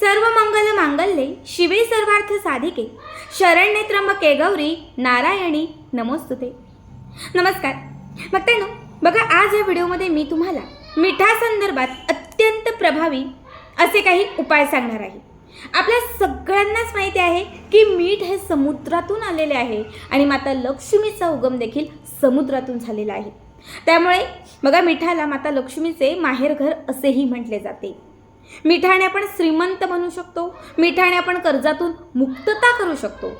सर्व मंगल मांगल्ये शिवे सर्वार्थ साधिके. शरण्ये त्र्यंबके गौरी नारायणी नमोस्तुते. नमस्कार. बघताय ना बघा आज या व्हिडिओमध्ये मी तुम्हाला मिठासंदर्भात अत्यंत प्रभावी असे काही उपाय सांगणार आहे. आपल्या सगळ्यांनाच माहिती आहे की मीठ हे समुद्रातून आलेले आहे आणि माता लक्ष्मीचा उगम देखील समुद्रातून झालेला आहे. त्यामुळे बघा मिठाला माता लक्ष्मीचे माहेरघर असेही म्हटले जाते. मिठाने आपण श्रीमंत बनू शकतो. मिठाने आपण कर्जातून मुक्तता करू शकतो.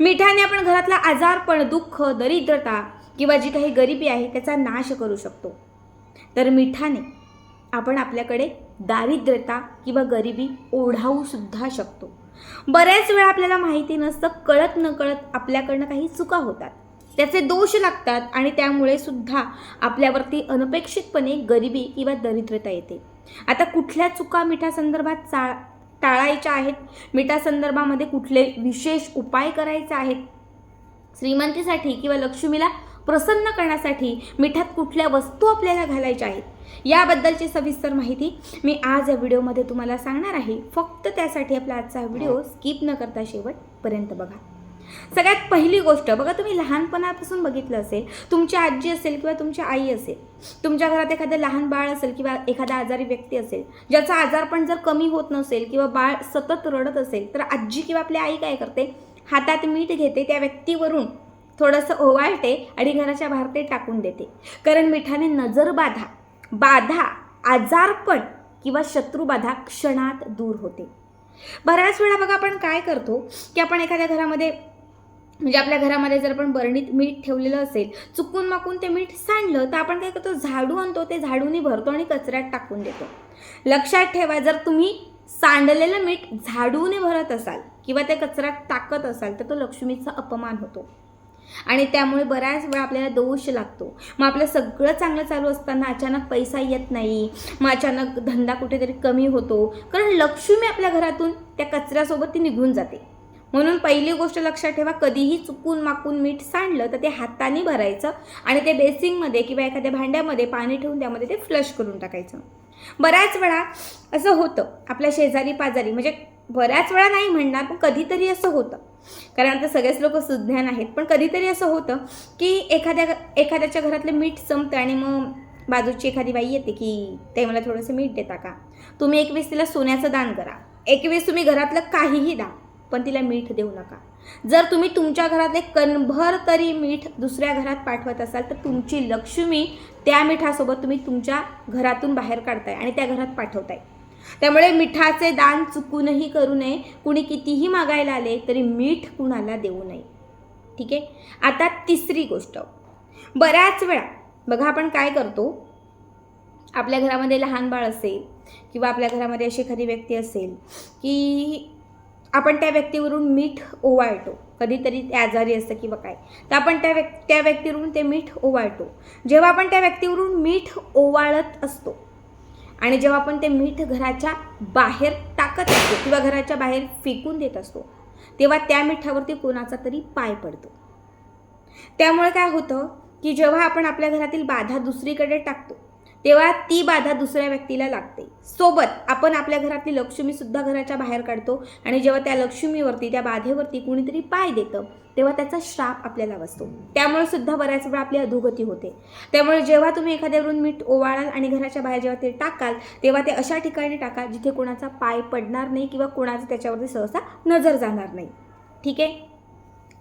मिठाने आपण घरातला आजारपण दुःख दरिद्रता किंवा जी काही गरिबी आहे त्याचा नाश करू शकतो. तर मिठाने आपण आपल्याकडे दारिद्र्यता किंवा गरिबी ओढावू सुद्धा शकतो. बऱ्याच वेळा आपल्याला माहिती नसतं कळत न कळत आपल्याकडनं काही चुका होतात. त्याचे दोष लागतात आणि त्यामुळे सुद्धा आपल्यावरती अनपेक्षितपणे गरिबी किंवा दरिद्रता येते. आता कुठल्या चुका मिठासंदर्भात चा टाळायच्या आहेत? मिठासंदर्भामध्ये कुठले विशेष उपाय करायचे आहेत? श्रीमंतीसाठी किंवा लक्ष्मीला प्रसन्न करण्यासाठी मिठात कुठल्या वस्तू आपल्याला घालायच्या आहेत? याबद्दलची सविस्तर माहिती मी आज या व्हिडिओमध्ये तुम्हाला सांगणार आहे. फक्त त्यासाठी आपला आजचा व्हिडिओ स्किप न करता शेवटपर्यंत बघा. सगळ्यात पहिली गोष्ट बघा तुम्ही लहानपणापासून बघितलं असेल तुमची आजी असेल किंवा तुमची आई असेल तुमच्या घरात एखादं लहान बाळ असेल किंवा एखादा आजारी व्यक्ती असेल ज्याचा आजारपण जर कमी होत नसेल किंवा बाळ सतत रडत असेल तर आजी किंवा आपली आई काय करते? हातात मीठ घेते त्या व्यक्तीवरून थोडंसं ओवाळते आणि घराच्या बाहेर ते टाकून देते. कारण मिठाने नजर बाधा बाधा आजारपण किंवा शत्रुबाधा क्षणात दूर होते. बऱ्याच वेळा बघा आपण काय करतो की आपण एखाद्या घरामध्ये म्हणजे आपल्या घरामध्ये जर आपण बरणीत मीठ ठेवलेलं असेल चुकून माकून ते मीठ सांडलं तर आपण काय करतो? झाडू आणतो ते झाडूनी भरतो आणि कचऱ्यात टाकून देतो. लक्षात ठेवा जर तुम्ही सांडलेलं मीठ झाडूने भरत असाल किंवा त्या कचऱ्यात टाकत असाल तर तो लक्ष्मीचा अपमान होतो. आणि त्यामुळे बऱ्याच वेळा आपल्याला दोष लागतो. मग आपलं सगळं चांगलं चालू असताना अचानक पैसा येत नाही मग अचानक धंदा कुठेतरी कमी होतो. कारण लक्ष्मी आपल्या घरातून त्या कचऱ्यासोबत ती निघून जाते. म्हणून पहिली गोष्ट लक्षात ठेवा कधीही चुकून माकून मीठ सांडलं तर ते हाताने भरायचं आणि ते बेसिंगमध्ये किंवा एखाद्या भांड्यामध्ये पाणी ठेवून त्यामध्ये ते फ्लश करून टाकायचं. बऱ्याच वेळा असं होतं आपल्या शेजारी पाजारी म्हणजे बऱ्याच वेळा नाही म्हणणार पण कधीतरी असं होतं. कारण आता सगळेच लोक सुज्ञान आहेत पण कधीतरी असं होतं की एखाद्या एखाद्याच्या घरातलं मीठ संपतं आणि मग बाजूची एखादी बाई येते की ते मला थोडंसं मीठ देता का? तुम्ही एकवीस तिला सोन्याचं दान करा. एकवीस तुम्ही घरातलं काहीही द्या पण तिला मीठ देऊ नका. जर तुम्ही तुमच्या घरातले कणभर तरी मीठ दुसऱ्या घरात पाठवत असाल तर तुमची लक्ष्मी त्या मिठासोबत तुम्ही तुमच्या घरातून बाहेर काढताय आणि त्या घरात पाठवताय. त्यामुळे मिठाचे दान चुकूनही करू नये. कुणी कितीही मागायला आले तरी मीठ कुणाला देऊ नये. ठीक आहे? आता तिसरी गोष्ट. बऱ्याच वेळा बघा आपण काय करतो. आपल्या घरामध्ये लहान बाळ असेल किंवा आपल्या घरामध्ये अशी एखादी व्यक्ती असेल की आपण त्या व्यक्तीवरून मीठ ओवाळतो. कधीतरी ते आजारी असतं किंवा काय. तर आपण त्या व्यक् त्या व्यक्तीवरून ते मीठ ओवाळतो. जेव्हा आपण त्या व्यक्तीवरून मीठ ओवाळत असतो आणि जेव्हा आपण ते मीठ घराच्या बाहेर टाकत असतो किंवा घराच्या बाहेर फेकून देत असतो तेव्हा त्या मिठावरती कोणाचा तरी पाय पडतो. त्यामुळे काय होतं की जेव्हा आपण आपल्या घरातील बाधा दुसरीकडे टाकतो तेव्हा ती बाधा दुसऱ्या व्यक्तीला लागते. सोबत आपण आपल्या घरातली लक्ष्मीसुद्धा घराच्या बाहेर काढतो आणि जेव्हा त्या लक्ष्मीवरती त्या बाधेवरती कुणीतरी पाय देतं तेव्हा त्याचा श्राप आपल्याला बसतो. त्यामुळे सुद्धा बऱ्याच वेळा आपली अधोगती होते. त्यामुळे जेव्हा तुम्ही एखाद्यावरून मीठ ओवाळाल आणि घराच्या बाहेर जेव्हा ते टाकाल तेव्हा ते अशा ठिकाणी टाका जिथे कोणाचा पाय पडणार नाही किंवा कोणाचं त्याच्यावरती सहसा नजर जाणार नाही. ठीक आहे?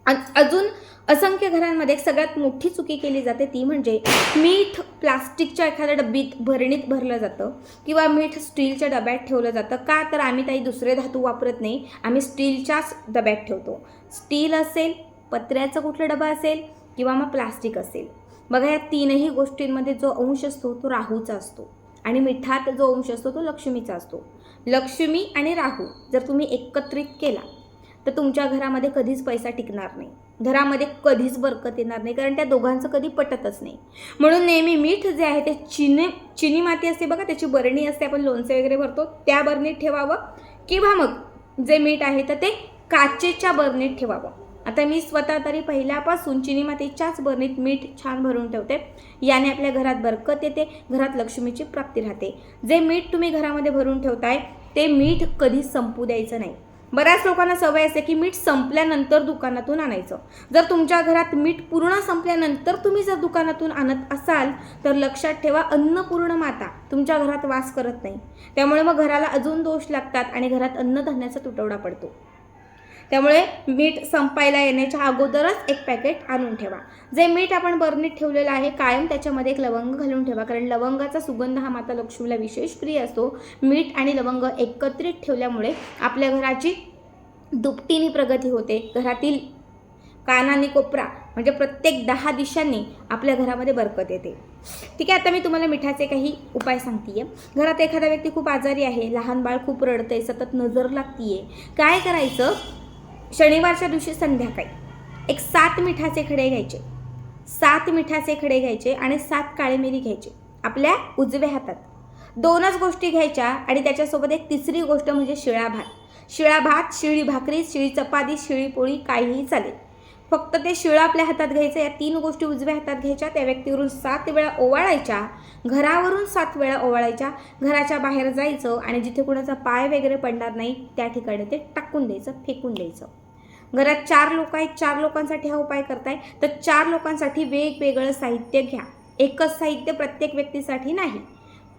अजून असंख्य घरांमध्ये एक सगळ्यात मोठी चुकी केली जाते ती म्हणजे मीठ प्लास्टिकच्या एखाद्या डब्बीत भरणीत भरलं जातं किंवा मीठ स्टीलच्या डब्यात ठेवलं जातं. का तर आम्ही काही दुसरे धातू वापरत नाही आम्ही स्टीलच्याच डब्यात ठेवतो. स्टील असेल पत्र्याचा कुठला डबा असेल किंवा मग प्लास्टिक असेल. बघा या तीनही गोष्टींमध्ये जो अंश असतो तो राहूचा असतो आणि मिठात जो अंश असतो तो लक्ष्मीचा असतो. लक्ष्मी आणि राहू जर तुम्ही एकत्रित केला तर तुमच्या घरामध्ये कधीच पैसा टिकणार नाही. घरामध्ये कधीच बरकत येणार नाही कारण त्या दोघांचं कधी पटतच नाही. म्हणून नेहमी मीठ जे आहे ते चिनी चिनी माती असते बघा त्याची बरणी असते आपण लोणचे वगैरे भरतो त्या बरणीत ठेवावं. किंवा मग जे मीठ आहे तर ते काचेच्या बरणीत ठेवावं. आता मी स्वतः तरी पहिल्यापासून चिनी मातीच्याच बरणीत मीठ छान भरून ठेवते. याने आपल्या घरात बरकत येते घरात लक्ष्मीची प्राप्ती राहते. जे मीठ तुम्ही घरामध्ये भरून ठेवताय ते मीठ कधी संपू द्यायचं नाही. बऱ्याच लोकांना सवय असते की मीठ संपल्यानंतर दुकानातून आणायचं. जर तुमच्या घरात मीठ पूर्ण संपल्यानंतर तुम्ही जर दुकानातून आणत असाल तर लक्षात ठेवा अन्नपूर्ण माता तुमच्या घरात वास करत नाही. त्यामुळे मग घराला अजून दोष लागतात आणि घरात अन्नधान्याचा तुटवडा पडतो. त्यामुळे मीठ संपायला येण्याच्या अगोदरच एक पॅकेट आणून ठेवा. जे मीठ आपण बर्नीत ठेवलेलं आहे कायम त्याच्यामध्ये एक लवंग घालून ठेवा. कारण लवंगाचा सुगंध हा माता लक्ष्मीला विशेष प्रिय असतो. मीठ आणि लवंग एकत्रित ठेवल्यामुळे आपल्या घराची दुपटीने प्रगती होते. घरातील कानाने कोपरा म्हणजे प्रत्येक दहा दिशांनी आपल्या घरामध्ये बरकत येते. ठीक आहे आता मी तुम्हाला मिठाचे काही उपाय सांगते घरात एखादा व्यक्ती खूप आजारी आहे लहान बाळ खूप रडतंय सतत नजर लागतीये. काय करायचं? शनिवारच्या दिवशी संध्याकाळी. एक सात मिठाचे खडे घ्यायचे. सात मिठाचे खडे घ्यायचे आणि सात काळे मिरी घ्यायचे. आपल्या उजव्या हातात. दोनच गोष्टी घ्यायच्या आणि त्याच्यासोबत एक तिसरी गोष्ट म्हणजे शिळा भात. शिळा भात शिळी भाकरी शिळी चपाती शिळी पोळी काहीही चालेल. फक्त ते शिळं आपल्या हातात घ्यायचं या तीन गोष्टी उजव्या हातात घ्यायच्या त्या व्यक्तीवरून सात वेळा ओवाळायच्या घरावरून सात वेळा ओवाळायच्या घराच्या बाहेर जायचं आणि जिथे कुणाचा पाय वगैरे पडणार नाही त्या ठिकाणी ते टाकून द्यायचं फेकून द्यायचं. घरात चार लोक आहेत चार लोकांसाठी हा उपाय करताय तर चार लोकांसाठी वेगवेगळं साहित्य घ्या. एकच साहित्य प्रत्येक व्यक्तीसाठी नाही.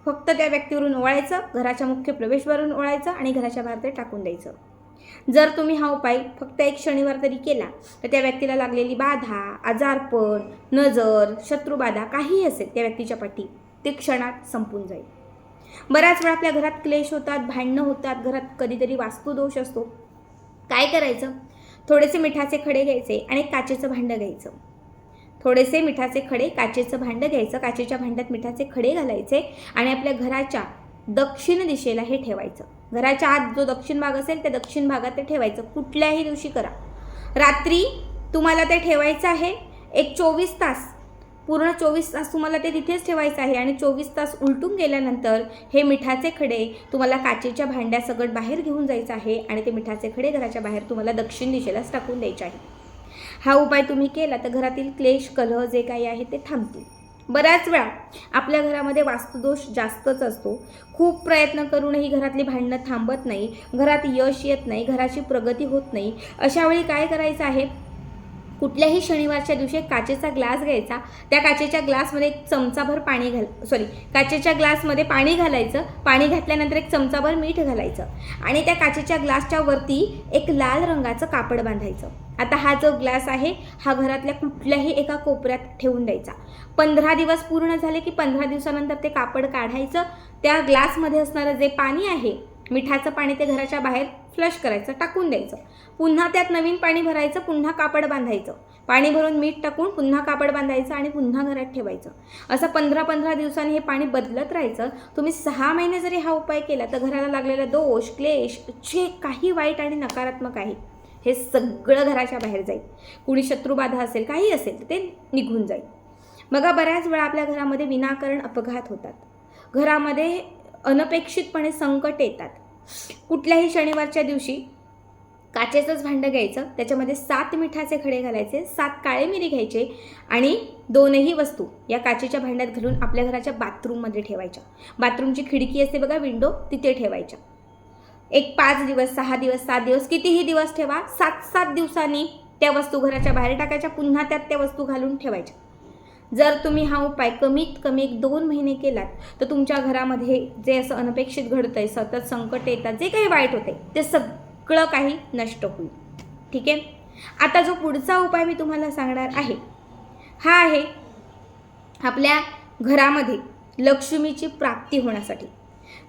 फक्त त्या व्यक्तीवरून ओळायचं घराच्या मुख्य प्रवेशवरून ओळायचं आणि घराच्या बाहेर ते टाकून द्यायचं. जर तुम्ही हा उपाय फक्त एक शनिवार तरी केला तर त्या व्यक्तीला लागलेली बाधा आजारपण नजर शत्रुबाधा काहीही असेल त्या व्यक्तीच्या पाठी ते क्षणात संपून जाईल. बऱ्याच वेळा आपल्या घरात क्लेश होतात भांडणं होतात घरात कधीतरी वास्तुदोष असतो. काय करायचं? थोडेसे मिठाचे खडे घ्यायचे आणि काचेचं भांडं घ्यायचं. थोडेसे मिठाचे खडे काचेचं भांडं घ्यायचं काचेच्या भांड्यात मिठाचे खडे घालायचे आणि आपल्या घराच्या दक्षिण दिशेला हे ठेवायचं. घराच्या आत जो दक्षिण भाग असेल त्या दक्षिण भागात ते ठेवायचं. कुठल्याही दिवशी करा. रात्री तुम्हाला ते ठेवायचं आहे. एक चोवीस तास पूर्ण चोवीस तास तुम्हाला ते तिथेच ठेवायचं आहे आणि चोवीस तास उलटून गेल्यानंतर हे मिठाचे खडे तुम्हाला काचेच्या भांड्यासकट बाहेर घेऊन जायचं आहे आणि ते मिठाचे खडे घराच्या बाहेर तुम्हाला दक्षिण दिशेलाच टाकून द्यायचे आहे. हा उपाय तुम्ही केला तर घरातील क्लेश कलह जे काही आहे ते थांबतील. बऱ्याच वेळा आपल्या घरामध्ये वास्तुदोष जास्तच असतो. खूप प्रयत्न करूनही घरातली भांडणं थांबत नाही घरात यश येत नाही घराची प्रगती होत नाही. अशावेळी काय करायचं आहे? कुठल्याही शनिवारच्या दिवशी एक काचेचा ग्लास घ्यायचा. त्या काचेच्या ग्लासमध्ये एक चमचाभर पाणी घाल सॉरी काचेच्या ग्लासमध्ये पाणी घालायचं. पाणी घातल्यानंतर एक चमचाभर मीठ घालायचं. आणि त्या काचेच्या ग्लासच्या वरती एक लाल रंगाचं कापड बांधायचं. आता हा जो ग्लास आहे हा घरातल्या कुठल्याही एका कोपऱ्यात ठेवून द्यायचा. पंधरा दिवस पूर्ण झाले की पंधरा दिवसानंतर ते कापड काढायचं. त्या ग्लासमध्ये असणारं जे पाणी आहे मिठाचं पाणी ते घराच्या बाहेर फ्लश करायचं टाकून द्यायचं. पुन्हा त्यात नवीन पाणी भरायचं पुन्हा कापड बांधायचं. पाणी भरून मीठ टाकून पुन्हा कापड बांधायचं आणि पुन्हा घरात ठेवायचं. असं पंधरा पंधरा दिवसांनी हे पाणी बदलत राहायचं. तुम्ही सहा महिने जरी हा उपाय केला तर घराला लागलेला दोष क्लेश जे काही वाईट आणि नकारात्मक आहे. हे सगळं घराच्या बाहेर जाईल. कुणी शत्रुबाधा असेल काही असेल तर ते निघून जाईल. बघा बऱ्याच वेळा आपल्या घरामध्ये विनाकारण अपघात होतात. घरामध्ये अनपेक्षितपणे संकट येतात. कुठल्याही शनिवारच्या दिवशी काचेचंच भांडं घ्यायचं त्याच्यामध्ये सात मिठाचे खडे घालायचे सात काळे मिरी घ्यायचे आणि दोनही वस्तू या काचेच्या भांड्यात घालून आपल्या घराच्या बाथरूममध्ये ठेवायच्या. बाथरूमची खिडकी असते बघा विंडो तिथे ठेवायच्या. एक पाच दिवस सहा दिवस सात दिवस कितीही दिवस ठेवा सात सात दिवसांनी त्या वस्तू घराच्या बाहेर टाकायच्या पुन्हा त्यात त्या वस्तू घालून ठेवायच्या. जर तुम्ही हा उपाय कमीत कमी एक दोन महिने केलात तर तुमच्या घरामध्ये जे असं अनपेक्षित घडतं आहे सतत संकट येतात जे काही वाईट होते ते सगळं काही नष्ट होईल. ठीक आहे? आता जो पुढचा उपाय मी तुम्हाला सांगणार आहे हा आहे आपल्या घरामध्ये लक्ष्मीची प्राप्ती होण्यासाठी.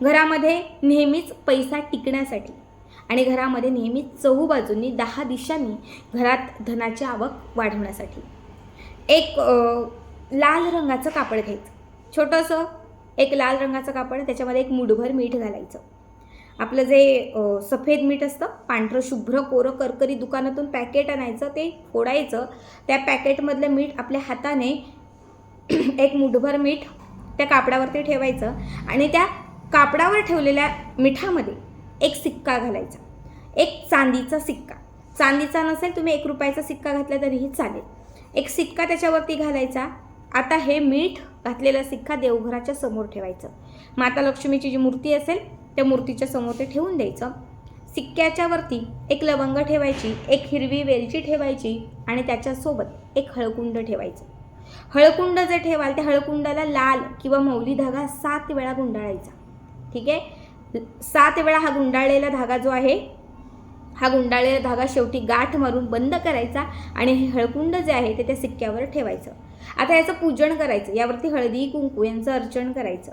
घरामध्ये नेहमीच पैसा टिकण्यासाठी आणि घरामध्ये नेहमीच चहूबाजूंनी दहा दिशांनी घरात धनाची आवक वाढवण्यासाठी. एक लाल रंगाचं कापड घ्यायचं. छोटंसं एक लाल रंगाचं कापड त्याच्यामध्ये एक मुठभर मीठ घालायचं. आपलं जे सफेद मीठ असतं पांढरं शुभ्र कोरं करकरी दुकानातून पॅकेट आणायचं ते फोडायचं. त्या पॅकेटमधलं मीठ आपल्या हाताने एक मुठभर मीठ त्या कापडावरती ठेवायचं आणि त्या कापडावर ठेवलेल्या मिठामध्ये एक सिक्का घालायचा. एक चांदीचा सिक्का. चांदीचा नसेल तुम्ही एक रुपयाचा सिक्का घातला तरीही चालेल. एक सिक्का त्याच्यावरती घालायचा. आता हे मीठ घातलेला सिक्का देवघराच्या समोर ठेवायचं. माता लक्ष्मीची जी मूर्ती असेल त्या मूर्तीच्या समोर ते ठेवून द्यायचं. सिक्क्याच्या वरती एक लवंग ठेवायची एक हिरवी वेलची ठेवायची आणि त्याच्यासोबत एक हळकुंड ठेवायचं. हळकुंड जे ठेवाल त्या हळकुंडाला लाल किंवा मौली धागा सात वेळा गुंडाळायचा. ठीक आहे? सात वेळा हा गुंडाळलेला धागा जो आहे हा गुंडाळलेला धागा शेवटी गाठ मारून बंद करायचा आणि हे हळकुंड जे आहे ते त्या सिक्क्यावर ठेवायचं. आता याचं पूजन करायचं. यावरती हळदी कुंकू यांचं अर्चन करायचं.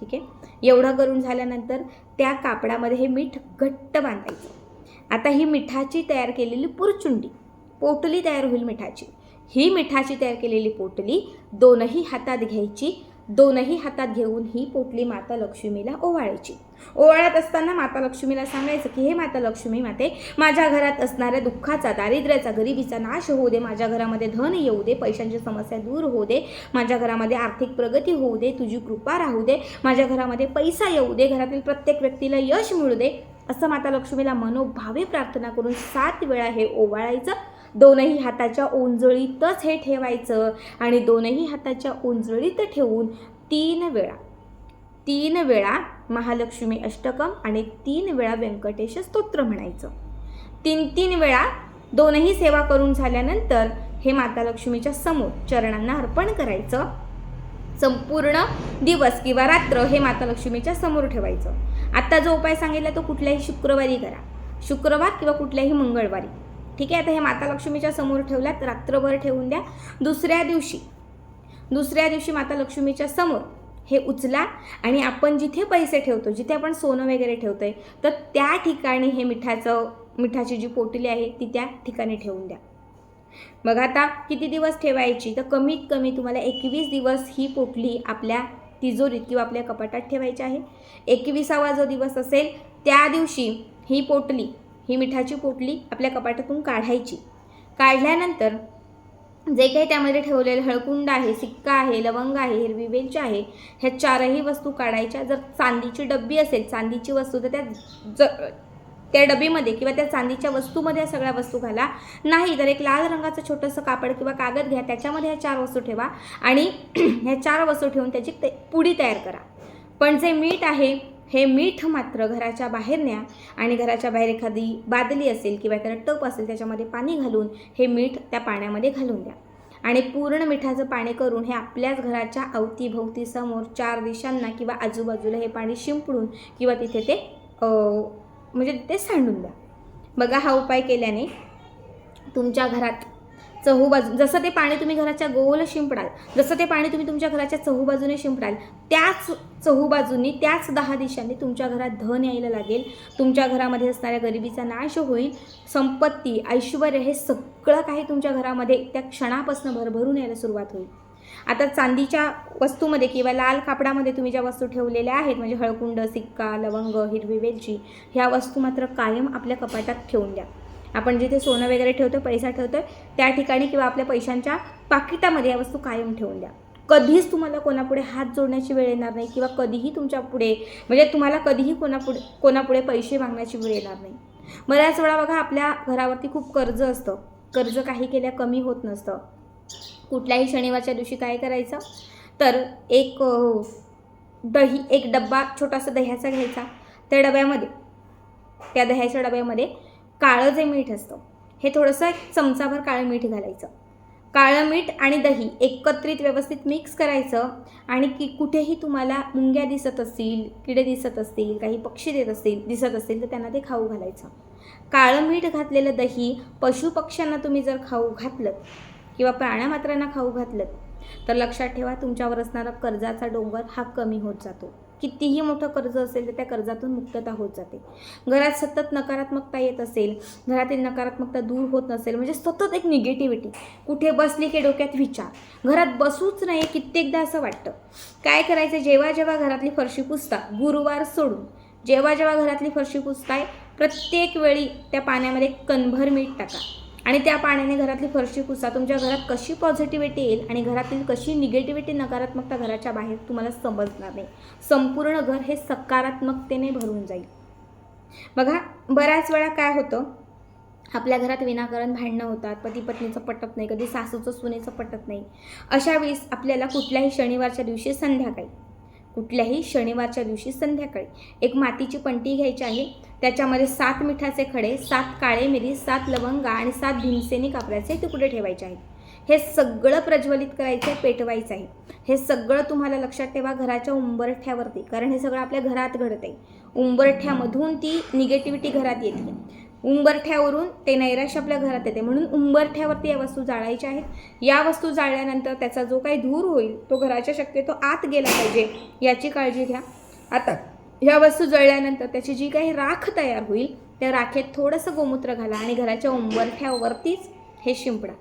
ठीक आहे? एवढं करून झाल्यानंतर त्या कापडामध्ये हे मीठ घट्ट बांधायचं. आता ही मिठाची तयार केलेली पुरचुंडी पोटली तयार होईल मिठाची. ही मिठाची तयार केलेली पोटली दोनही हातात घ्यायची. दोनही हातात घेऊन ही पोटली माता लक्ष्मीला ओवाळायची. ओवाळत असताना माता लक्ष्मीला सांगायचं की हे माता लक्ष्मी माते माझ्या घरात असणाऱ्या दुःखाचा दारिद्र्याचा गरिबीचा नाश होऊ दे. माझ्या घरामध्ये धन येऊ दे. पैशांची समस्या दूर होऊ दे. माझ्या घरामध्ये आर्थिक प्रगती होऊ दे. तुझी कृपा राहू दे. माझ्या घरामध्ये पैसा येऊ दे. घरातील प्रत्येक व्यक्तीला यश मिळू दे. असं माता लक्ष्मीला मनोभावे प्रार्थना करून सात वेळा हे ओवाळायचं. दोनही हाताच्या ओंजळीतच हे ठेवायचं आणि दोनही हाताच्या ओंजळीत ठेवून तीन वेळा तीन वेळा महालक्ष्मी अष्टकम आणि तीन वेळा व्यंकटेश स्तोत्र म्हणायचं. तीन तीन वेळा दोनही सेवा करून झाल्यानंतर हे माता लक्ष्मीच्या समोर चरणांना अर्पण करायचं. संपूर्ण दिवस किंवा रात्र हे माता लक्ष्मीच्या समोर ठेवायचं. आत्ता जो उपाय सांगितला तो कुठल्याही शुक्रवारी करा. शुक्रवार किंवा कुठल्याही मंगळवारी. ठीक आहे? आता हे माता लक्ष्मीच्या समोर ठेवल्यात. रात्रभर ठेवून द्या. दुसऱ्या दिवशी दुसऱ्या दिवशी माता लक्ष्मीच्या समोर हे उचला आणि आपण जिथे पैसे ठेवतो जिथे आपण सोनं वगैरे ठेवतो आहे तर त्या ठिकाणी हे मिठाचं मिठाची जी पोटली आहे ती त्या ठिकाणी ठेवून द्या. मग आता किती दिवस ठेवायची? तर कमीत कमी तुम्हाला एकवीस दिवस ही पोटली आपल्या तिजोरीत किंवा आपल्या कपाटात ठेवायची आहे. एकविसावा जो दिवस असेल त्या दिवशी ही पोटली ही मिठाची पोटली आपल्या कपाटातून काढायची. काढल्यानंतर जे काही त्यामध्ये ठेवलेलं हळकुंड आहे सिक्का आहे लवंग आहे हिरवी वेलची आहे ह्या चारही वस्तू काढायच्या. जर चांदीची डब्बी असेल चांदीची वस्तू तर त्या ज त्या डबीमध्ये किंवा त्या चांदीच्या वस्तूमध्ये या सगळ्या वस्तू घाला. नाही तर एक लाल रंगाचं छोटंसं कापड किंवा कागद घ्या त्याच्यामध्ये ह्या चार वस्तू ठेवा आणि ह्या चार वस्तू ठेवून त्याची ते पुडी तयार करा. पण जे मीठ आहे हे मीठ मात्र घराच्या बाहेर न्या आणि घराच्या बाहेर एखादी बादली असेल किंवा एखादा टप असेल त्याच्यामध्ये पाणी घालून हे मीठ त्या पाण्यामध्ये घालून द्या. आणि पूर्ण मिठाचं पाणी करून हे आपल्याच घराच्या अवतीभोवती समोर चार दिशांना किंवा आजूबाजूला हे पाणी शिंपडून किंवा तिथे ते म्हणजे ते सांडून द्या. बघा हा उपाय केल्याने तुमच्या घरात चहूबाजू जसं ते पाणी तुम्ही घराच्या गोल शिंपडाल जसं ते पाणी तुम्ही तुमच्या घराच्या चहूबाजूने शिंपडाल त्याच चहूबाजूनी त्याच दहा दिशांनी तुमच्या घरात धन यायला लागेल. तुमच्या घरामध्ये असणाऱ्या गरिबीचा नाश होईल. संपत्ती ऐश्वर हे सगळं काही तुमच्या घरामध्ये त्या क्षणापासून भरभरून यायला सुरुवात होईल. आता चांदीच्या वस्तूमध्ये किंवा लाल कापडामध्ये तुम्ही ज्या वस्तू ठेवलेल्या आहेत म्हणजे हळकुंड सिक्का लवंग हिरवी वेलची ह्या वस्तू मात्र कायम आपल्या कपाटात ठेवून द्या. आपण जिथे सोनं वगैरे ठेवतो पैसा ठेवतो त्या ठिकाणी किंवा आपल्या पैशांच्या पाकिटामध्ये या वस्तू कायम ठेवून द्या. कधीच तुम्हाला कोणापुढे हात जोडण्याची वेळ येणार नाही किंवा कधीही तुमच्यापुढे म्हणजे तुम्हाला कधीही कोणापुढे कोणापुढे पैसे मागण्याची वेळ येणार नाही. बऱ्याच वेळा बघा आपल्या घरावरती खूप कर्ज असतं. कर्ज काही केल्या कमी होत नसतं. कुठल्याही शनिवारच्या दिवशी काय करायचं? तर एक दही एक डब्बा छोटासा दह्याचा घ्यायचा. त्या डब्यामध्ये त्या दह्याच्या डब्यामध्ये काळं जे मीठ असतं हे थोडंसं एक चमचाभर काळं मीठ घालायचं. काळं मीठ आणि दही एकत्रित व्यवस्थित मिक्स करायचं आणि की कुठेही तुम्हाला मुंग्या दिसत असतील किडे दिसत असतील काही पक्षी देत असतील दिसत असतील तर त्यांना ते खाऊ घालायचं. काळं मीठ घातलेलं दही पशुपक्ष्यांना तुम्ही जर खाऊ घातलं किंवा प्राण्यामात्रांना खाऊ घातलं तर लक्षात ठेवा तुमच्यावर असणारा कर्जाचा डोंगर हा कमी होत जातो. कितीही मोठं कर्ज असेल तर त्या कर्जातून मुक्तता होत जाते. घरात सतत नकारात्मकता येत असेल घरातील नकारात्मकता दूर होत नसेल म्हणजे सतत एक निगेटिव्हिटी कुठे बसली की डोक्यात विचार. घरात बसूच नाही कित्येकदा असं वाटतं. काय करायचं? जेव्हा जेव्हा घरातली फरशी पुसता गुरुवार सोडून. जेव्हा जेव्हा घरातली फरशी पुसताय प्रत्येक वेळी त्या पाण्यामध्ये कणभर मीठ टाका. आणि त्या पाण्याने घरातली फरशी पुसा. तुमच्या घरात कशी पॉझिटिव्हिटी येईल आणि घरातील कशी निगेटिव्हिटी नकारात्मकता घराच्या बाहेर तुम्हाला समजणार नाही. संपूर्ण घर हे सकारात्मकतेने भरून जाईल. बघा बऱ्याच वेळा काय होतं? आपल्या घरात विनाकारण भांडणं होतात. पती पत्नीचं पटत नाही. कधी सासूचं सुनेचं पटत नाही. अशा वेळेस आपल्याला कुठल्याही शनिवारच्या दिवशी संध्याकाळी कुठल्याही शनिवारच्या दिवशी संध्याकाळी. एक मातीची पंटी घ्यायची आहे. त्याच्यामध्ये सात मिठाचे खडे सात काळे मिरी सात लवंगा आणि सात भीमसेनी कापडाचे तुकडे ठेवायचे आहेत. हे सगळं प्रज्वलित करायचं आहे पेटवायचं आहे. हे सगळं तुम्हाला लक्षात ठेवा घराच्या उंबरठ्यावरती. कारण हे सगळं आपल्या घरात घडत आहे उंबरठ्यामधून ती निगेटिव्हिटी घरात येते. उंबरठ्यावरून ते नैराश्य आपल्या घरात येते. म्हणून उंबरठ्यावरती या वस्तू जाळायच्या आहेत. या वस्तू जाळल्यानंतर त्याचा जो काही धूर होईल तो घराच्या शक्यतो आत गेला पाहिजे याची काळजी घ्या. आता ह्या वस्तू जळल्यानंतर त्याची जी काही राख तयार होईल त्या राखेत थोडंसं गोमूत्र घाला आणि घराच्या उंबरठ्यावरतीच हे शिंपडा.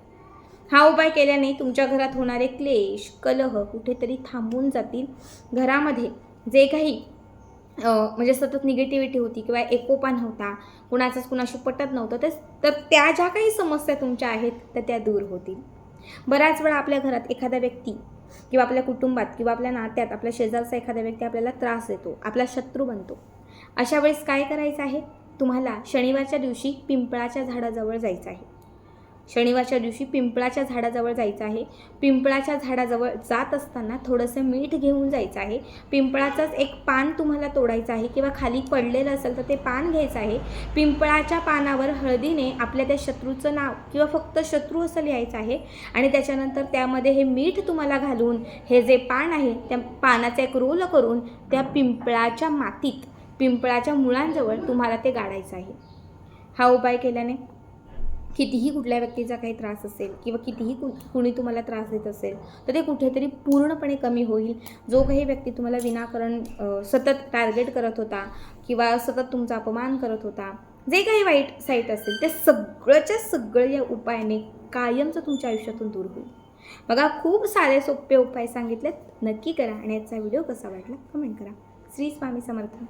हा उपाय केल्याने तुमच्या घरात होणारे क्लेश कलह कुठेतरी थांबून जातील. घरामध्ये जे काही म्हणजे सतत निगेटिव्हिटी होती किंवा एकोपा नव्हता कुणाचाच कुणाशी पटत नव्हतं तर त्या ज्या काही समस्या तुमच्या आहेत तर त्या दूर होतील. बऱ्याच वेळा आपल्या घरात एखादा व्यक्ती किंवा आपल्या कुटुंबात किंवा आपल्या नात्यात आपल्या शेजारचा एखादा व्यक्ती आपल्याला त्रास देतो आपला शत्रू बनतो. अशा वेळेस काय करायचं आहे? तुम्हाला शनिवारच्या दिवशी पिंपळाच्या झाडाजवळ जायचं आहे. शनिवारच्या दिवशी पिंपळाच्या झाडाजवळ जायचं आहे. पिंपळाच्या झाडाजवळ जात असताना थोडंसं मीठ घेऊन जायचं आहे. पिंपळाचंच एक पान तुम्हाला तोडायचं आहे किंवा खाली पडलेलं असेल तर ते पान घ्यायचं आहे. पिंपळाच्या पानावर हळदीने आपल्या त्या शत्रूचं नाव किंवा फक्त शत्रू असं लिहायचं आहे आणि त्याच्यानंतर त्यामध्ये हे मीठ तुम्हाला घालून हे जे पान आहे त्या पानाचा एक रोल करून त्या पिंपळाच्या मातीत पिंपळाच्या मुळांजवळ तुम्हाला ते गाडायचं आहे. हा उपाय केल्याने कितीही कुठल्या व्यक्तीचा काही त्रास असेल किंवा कितीही कु कुणी तुम्हाला त्रास देत असेल तर ते कुठेतरी पूर्णपणे कमी होईल. जो काही व्यक्ती तुम्हाला विनाकारण सतत टार्गेट करत होता किंवा सतत तुमचा अपमान करत होता जे काही वाईट साईट असेल ते सगळंच्या सगळं या उपायाने कायमचं तुमच्या आयुष्यातून दूर होईल. बघा खूप सारे सोपे उपाय सांगितलेत. नक्की करा आणि याचा व्हिडिओ कसा वाटला कमेंट करा. श्री स्वामी समर्थ.